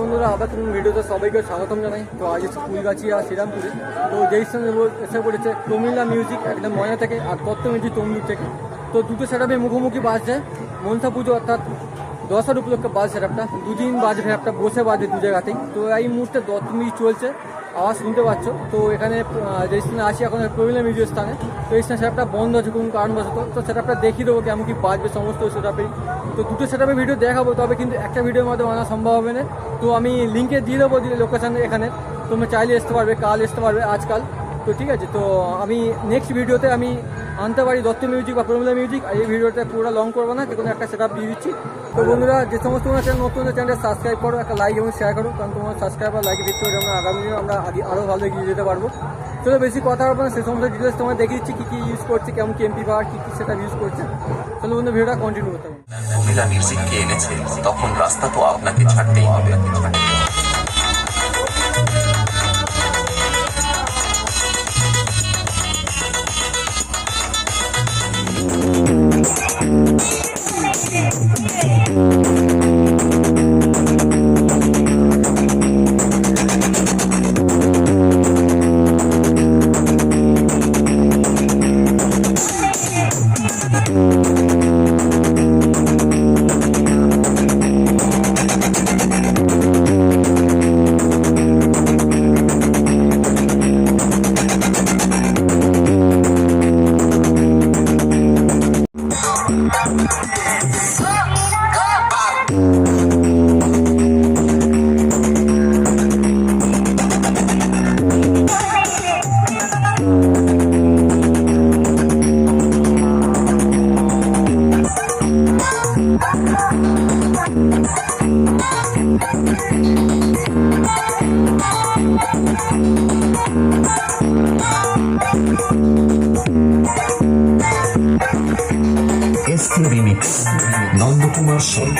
বন্ধুরা, আবার তুমি ভিডিওতে সবাইকে স্বাগতম জানাই। তো আজ ফুলগাছি আর শ্রীরামপুরে। তো যেই সঙ্গে এসে পড়েছে তমিলা মিউজিক একদম ময়না থেকে আর তত্ত্ব মিউজিক তমলুর থেকে। তো দুটো সেটাপে মুখোমুখি বাজছে মনসা পুজো অর্থাৎ দশার উপলক্ষে বাজ সেটআপটা। দুদিন বাজে একটা বসে বাজে দু জায়গাতেই। তো এই মুহূর্তে মিউজিক চলছে, আওয়াজ শুনতে পাচ্ছ। তো এখানে যে স্থানে আসি এখন প্রমিলা মিউজিক স্থানে। তো এই স্থানে সেটআপটা বন্ধ আছে কোনো কারণবশত। তো সেটআপটা দেখিয়ে দেবো কেমন কি বাজবে সমস্ত সেটআপেই তো দুটো সেটআপের ভিডিও দেখাবো, তবে কিন্তু একটা ভিডিওর মধ্যে আনা সম্ভব হবে না। তো আমি লিঙ্কে দিয়ে দেবো লোকেশন এখানে। তোমরা চাইলে আসতে পারবে, কাল আসতে পারবে আজকাল। তো ঠিক আছে, তো আমি নেক্সট ভিডিওতে আমি আনতে পারি দত্ত মিউজিক বা প্রমিলা মিউজিক আর এই ভিডিওটা পুরো লং করব না, যে কোনো একটা সেট দিয়ে দিচ্ছি। তো বন্ধুরা, যে সমস্ত তোমার চ্যানেল নতুন চ্যানেলটা সাবস্ক্রাইব করো, একটা লাইক এবং শেয়ার করো, কারণ তোমার সাবস্ক্রাইব আর লাইক দিতে হবে আমরা আগামী দিনে আমরা আরও ভালো এগিয়ে যেতে পারব। চলো বেশি কথা হবে না, সে সমস্ত ডিটেলস তোমার দেখিয়ে দিচ্ছি, কী কী ইউজ করছে, কেমন কি এমপি পাওয়ার কী কী সেটা ইউজ করছে। চলো বন্ধু ভিডিওটা কন্টিনিউ করতে হবে এনেছে, তখন রাস্তা তো আপনাকে ছাড়তেই হবে। এস কে রিমিক্স নন্দকুমার সর্ব